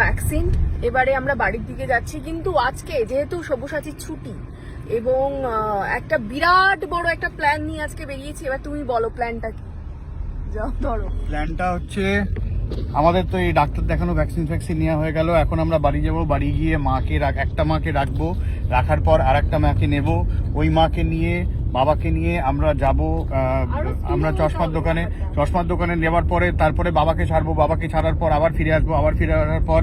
Vaccine এবারে আমরা বাড়ির দিকে যাচ্ছি। কিন্তু আজকে যেহেতু সব্যসাচীর ছুটি এবং একটা বিরাট বড় একটা প্ল্যান নিয়ে আজকে বেরিয়েছি, এবার তুমি বলো প্ল্যানটা কি? ধরো। প্ল্যানটা হচ্ছে, আমাদের তো এই ডাক্তার দেখানো ভ্যাকসিন ফ্যাকসিন নেওয়া হয়ে গেল। এখন আমরা বাড়ি যাব, বাড়ি গিয়ে মাকে রাখ, একটা মাকে রাখব। রাখার পর আর একটা মাকে নেব। ওই মাকে নিয়ে বাবাকে নিয়ে আমরা যাব আমরা চশমার দোকানে চশমার দোকানে নেওয়ার পরে তারপরে বাবাকে ছাড়বো বাবাকে ছাড়ার পর আবার ফিরে আসব আবার ফিরে আসার পর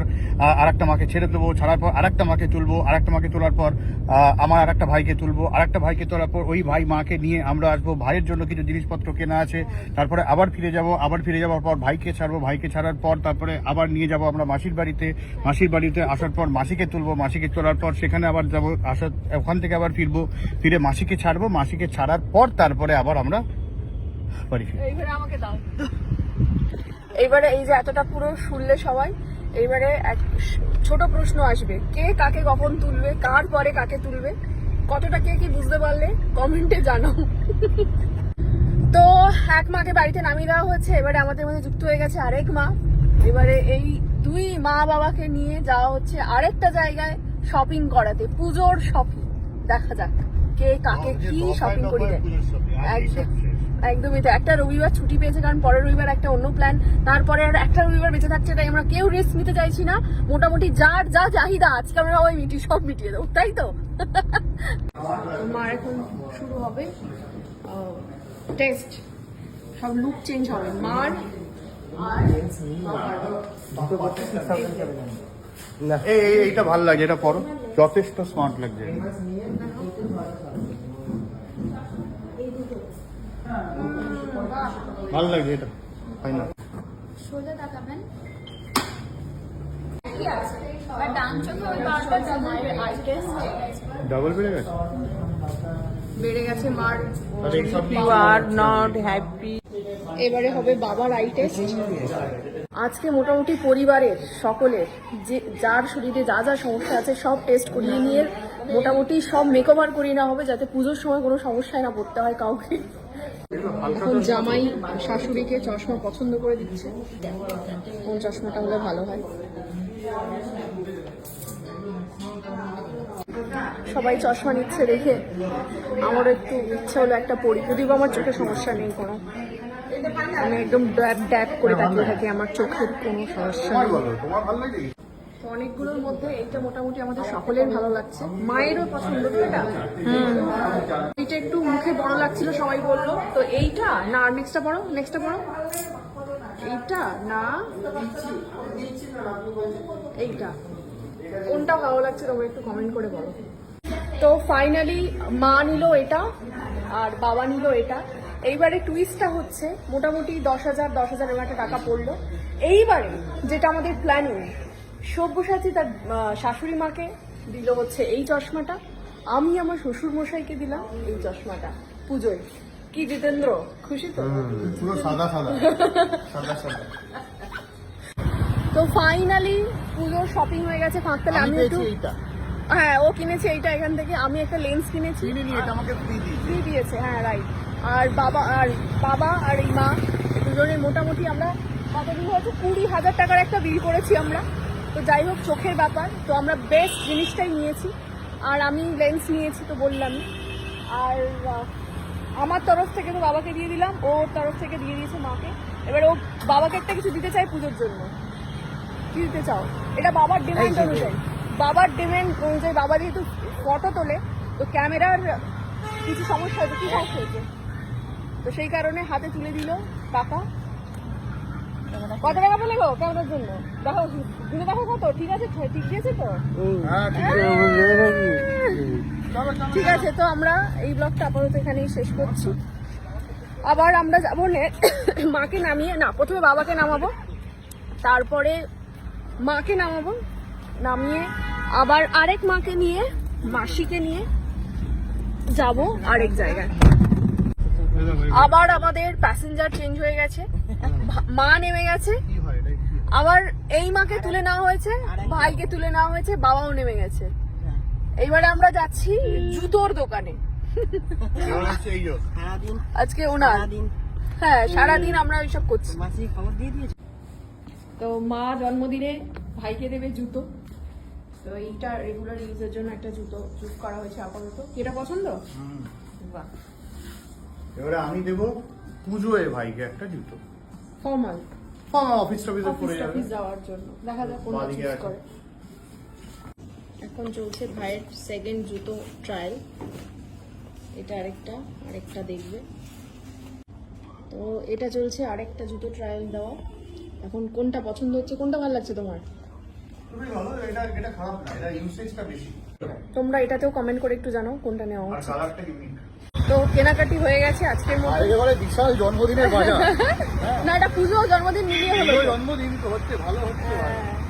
আর একটা মাকে ছেড়ে দেবো ছাড়ার পর আর একটা মাকে তুলবো আর একটা মাকে তোলার পর আমার আর একটা ভাইকে তুলবো আর একটা ভাইকে তোলার পর ওই ভাই মাকে নিয়ে আমরা আসব ভাইয়ের জন্য কিছু জিনিসপত্র কেনা আছে তারপরে আবার ফিরে যাব আবার ফিরে যাওয়ার পর ভাইকে ছাড়বো ভাইকে ছাড়ার পর তারপরে আবার নিয়ে যাব আমরা মাসির বাড়িতে মাসির বাড়িতে আসার পর মাসিকে তুলবো মাসিকে তোলার পর সেখানে আবার যাব আসার ওখান থেকে আবার ফিরবো ফিরে মাসিকে ছাড়বো মাসিকে ছাড়ার পর তারপরে আবার আমরা বাড়ি ফিরবো। এইবারে আমাকে দাও। এইবারে এই যে এতটা পুরো শুনলে সবাই, এইবারে এক ছোট প্রশ্ন আসবে, কে কাকে কখন তুলবে, কার পরে কাকে তুলবে, কতটা কে কি বুঝতে পারলে, কমেন্টে জানাও। তো এক মাকে বাড়িতে নামিয়ে দেওয়া হচ্ছে এবারে আমাদের মধ্যে যুক্ত হয়ে গেছে আরেক মা। এবারে এই দুই মা বাবাকে নিয়ে যাওয়া হচ্ছে আরেকটা জায়গায় শপিং করাতে, পুজোর শপিং দেখা যাক। কে কাকে কি শপিং করি একদম একদমই তো একটা রবিবার ছুটি পেয়েছে কারণ পরের রবিবার একটা অন্য প্ল্যান তারপরে আর একটা রবিবার বেঁচে থাকছে তাই আমরা কেউ রিস্ক নিতে চাইছি না। মোটামুটি যার যা চাহিদা আজকে আমরা ওই মিটি সব মিটিয়ে দেবো তাই তো? মার এখন শুরু হবে টেস্ট সব লুক চেঞ্জ হবে। মার এই- এইটা ভালো লাগছে এটা পরো। যথেষ্ট স্মার্ট লাগছে। ভালো লাগছে এটা ফাইনাল সোজা তাকাবেন। ডাবল বেড়ে গেছে। বেড়ে গেছে? মার। ইউ আর নট হ্যাপি এবারে হবে বাবার আই টেস্ট আজকে মোটামুটি পরিবারের সকলের যে যার শরীরে যা যা সমস্যা আছে সব টেস্ট করিয়ে নিয়ে মোটামুটি সব মেকওভার করিয়ে নেওয়া হবে, যাতে পুজোর সময় কোনো সমস্যায় না পড়তে হয় কাউকে। এখন জামাই শাশুড়িকে চশমা পছন্দ করে দিচ্ছে। কোন চশমাটা হলে ভালো হয়? সবাই চশমা নিচ্ছে দেখে। আমার একটু ইচ্ছে হলো একটা পরি, যদিও আমার চোখে সমস্যা নেই কোনো। আমি একদম ড্যাপ ড্যাপ করে থাকি, আমার চোখের কোনো সমস্যা নেই। অনেকগুলোর মধ্যে এইটা মোটামুটি আমাদের সকলের ভালো লাগছে। মায়েরও পছন্দ তো এটা? এইটা একটু মুখে বড় লাগছিল সবাই বলল। তো এইটা? না নেক্সটটা পড়ো নেক্সটটা পড়ো। এইটা? না এইটা। কোনটা ভালো লাগছে তোমরা একটু কমেন্ট করে বলো। তো ফাইনালি মা নিল এটা আর বাবা নিল এটা। এইবারে টুইস্টটা হচ্ছে মোটামুটি দশ হাজার দশ হাজার একটা টাকা পড়ল। এইবারে যেটা আমাদের প্ল্যানিং সব্যসাচী তার শাশুড়ি মাকে দিল হচ্ছে এই চশমাটা। আমি আমার শ্বশুর মশাইকে দিলাম এই চশমাটা। পুজোয়। কি জিতেন্দ্র? খুশি তো? পুরো সাদা সাদা। সাদা সাদা। তো ফাইনালি পুজোর শপিং হয়ে গেছে ফাঁকতালে আমি একটু হ্যাঁ ও কিনেছে এইটা এখান থেকে। আমি একটা লেন্স কিনেছি। ফ্রি দিয়েছে। হ্যাঁ রাইট আর বাবা আর বাবা আর এই মা দুজনের মোটামুটি আমরা কত দিন হয়েছে? কুড়ি হাজার টাকার একটা বিল করেছি আমরা। তো যাই হোক চোখের ব্যাপার। তো আমরা বেস্ট জিনিসটাই নিয়েছি। আর আমি লেন্স নিয়েছি তো বললামই। আর আমার তরফ থেকে তো বাবাকে দিয়ে দিলাম। ওর তরফ থেকে দিয়ে দিয়েছে মাকে। এবার ও বাবাকে একটা কিছু দিতে চাই পুজোর জন্য। কি দিতে চাও? এটা বাবার ডিমান্ড অনুযায়ী। বাবার ডিমান্ড অনুযায়ী বাবা যেহেতু ফটো তোলে তো ক্যামেরার কিছু সমস্যা হয়েছে কি সমস্যা হয়েছে? তো সেই কারণে হাতে তুলে দিল কাকা কত টাকা পেলে গো ক্যামেরার জন্য? দেখো ঘুরে দেখো কত ঠিক আছে ঠিক দিয়েছে তো? হ্যাঁ ঠিক ঠিক আছে তো আমরা এই ব্লগটা আপাতত এখানেই শেষ করছি। আবার আমরা যাব নে- মাকে নামিয়ে না প্রথমে বাবাকে নামাবো। তারপরে মাকে নামাবো। নামিয়ে আবার আরেক মাকে নিয়ে মাসিকে নিয়ে যাব আরেক জায়গায়। আবার আমাদের প্যাসেঞ্জার চেঞ্জ হয়ে গেছে। মা নেমে গেছে। হয়? আবার এই মাকে তুলে নেওয়া হয়েছে ভাইকে তুলে নেওয়া হয়েছে বাবাও নেমে গেছে। এইবারে আমরা যাচ্ছি জুতোর দোকানে। আজকে ওনার। হ্যাঁ সারাদিন আমরা ওইসব করছি। মাসি খবর দিয়ে দিয়েছে? তো তো মা জন্মদিনে ভাইকে দেবে জুতো। তো এইটা রেগুলার ইউজের জন্য একটা জুতো চুজ করা হয়েছে আপাতত। এটা পছন্দ? বাহ। এবারে আমি দেবো পুজোয় ভাইকে একটা জুতো। ফর্মাল অফিস টফিসে পরে যাবে। টফিস যাওয়ার জন্য। দেখা যাক কোনটা চুজ করে। এখন চলছে ভাইয়ের সেকেন্ড জুতো ট্রায়াল এটা আরেকটা আরেকটা দেখবে। তো এটা চলছে আরেকটা জুতো ট্রায়াল দেওয়া। এখন কোনটা পছন্দ হচ্ছে কোনটা ভালো লাগছে তোমার? তোমরা এটাতেও কমেন্ট করে একটু জানাও কোনটা নেওয়া হচ্ছে। তো কেনাকাটি হয়ে গেছে আজকের মধ্যে একেবারে বিশাল জন্মদিনের বাজার। না এটা পুজো জন্মদিন মিলিয়ে হলো। জন্মদিন তো হচ্ছে ভালো হচ্ছে। হ্যাঁ।